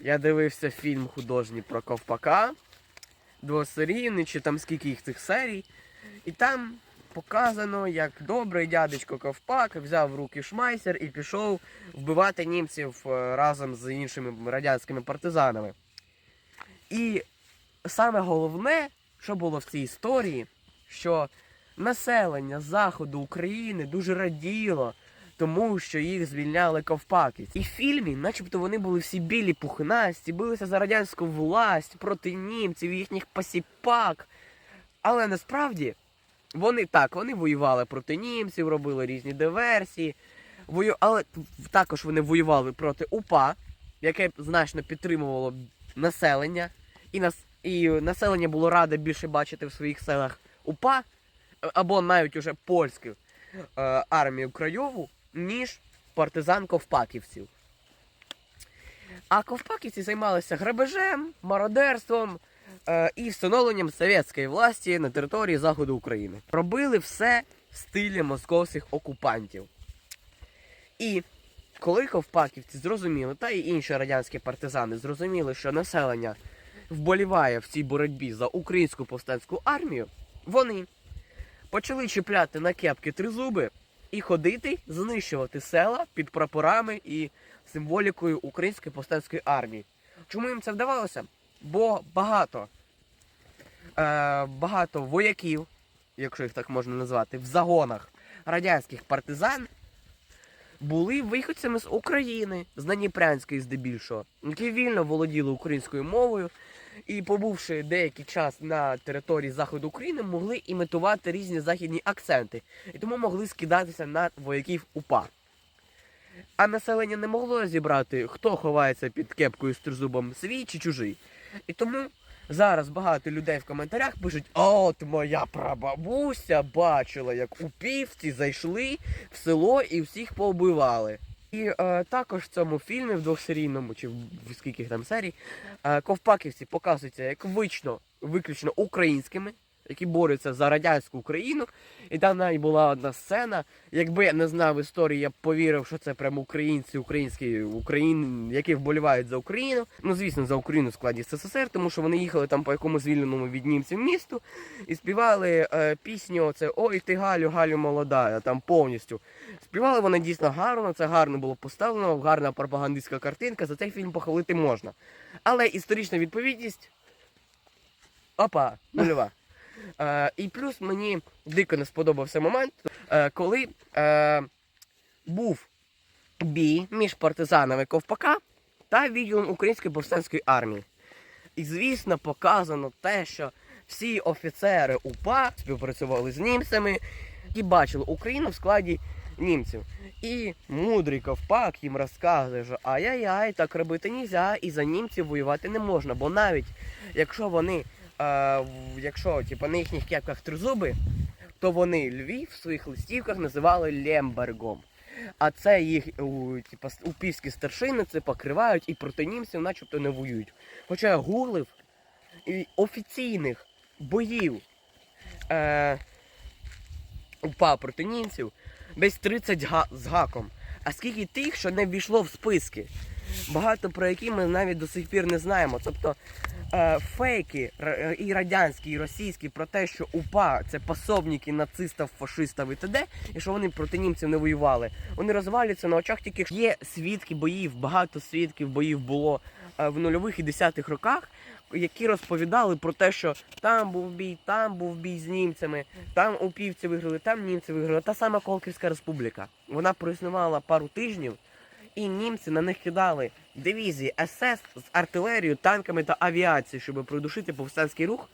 Я дивився фільм художній про ковпака, двосерійний, чи там скільки їх цих серій. І там показано, як добрий дядечко Ковпак взяв в руки шмайсер і пішов вбивати німців е, разом з іншими радянськими партизанами. І саме головне, що було в цій історії, що населення заходу України дуже раділо, тому що їх звільняли ковпаки. І в фільмі, начебто, вони були всі білі пухнасті, билися за радянську власть проти німців, їхніх посіпак. Але насправді вони так, вони воювали проти німців, робили різні диверсії. Вою... Але також вони воювали проти УПА, яке значно підтримувало населення. І, нас... і населення було раде більше бачити в своїх селах УПА, або навіть уже польську е, армію Крайову, ніж партизан ковпаківців. А ковпаківці займалися грабежем, мародерством е, і встановленням совєтської власті на території заходу України. Робили все в стилі московських окупантів. І коли ковпаківці зрозуміли, та й інші радянські партизани зрозуміли, що населення вболіває в цій боротьбі за українську повстанську армію, вони почали чіпляти на кепки тризуби і ходити, знищувати села під прапорами і символікою української повстанської армії. Чому їм це вдавалося? Бо багато, е, багато вояків, якщо їх так можна назвати, в загонах радянських партизан були виходцями з України, з Дніпрянської здебільшого, які вільно володіли українською мовою і, побувши деякий час на території заходу України, могли імітувати різні західні акценти, і тому могли скидатися на вояків УПА. А населення не могло зібрати, хто ховається під кепкою з тризубом, свій чи чужий. І тому зараз багато людей в коментарях пишуть: от моя прабабуся бачила, як упівці зайшли в село і всіх повбивали. І е, також в цьому фільмі, в двохсерійному, чи в в скільки там серій, е, ковпаківці показуються як вично, виключно українськими, які борються за радянську Україну. І там навіть була одна сцена. Якби я не знав історії, я б повірив, що це прямо українці, українські Україн, які вболівають за Україну. Ну, звісно, за Україну в складі СССР, тому що вони їхали там по якомусь звільненому від німців місту і співали е, пісню оце Ой ти Галю, Галю молода, там повністю. Співали вони дійсно гарно, це гарно було поставлено, гарна пропагандистська картинка, за цей фільм похвалити можна. Але історична відповідність. Опа, нульова. Е, і плюс мені дико не сподобався момент, е, коли е, був бій між партизанами Ковпака та відділом Української повстанської армії. І, звісно, показано те, що всі офіцери УПА співпрацювали з німцями і бачили Україну в складі німців. І мудрий ковпак їм розказує, що ай-яй-яй, так робити нельзя, і за німців воювати не можна. Бо навіть якщо вони, в- якщо типу, на їхніх кепках тризуби, то вони Львів в своїх листівках називали Лембергом. А це їх у, типу, упівські старшини це покривають і проти німців начебто не воюють. Хоча я гуглив і офіційних боїв е, УПА проти німців десь 30 га- з гаком. А скільки тих, що не ввійшло в списки? Багато про які ми навіть до сих пір не знаємо. Тобто фейки е, і радянські, і російські про те, що УПА це пособники нацистів, фашистів і т.д., і що вони проти німців не воювали. Вони розвалюються на очах тільки є свідки боїв, багато свідків боїв було е, в нульових і десятих роках, які розповідали про те, що там був бій, там був бій з німцями, там упівці виграли, там німці виграли. Та сама Колківська республіка. Вона проіснувала пару тижнів, і німці на них кидали дивізії СС з артилерією, танками та авіацією, щоб придушити повстанський рух.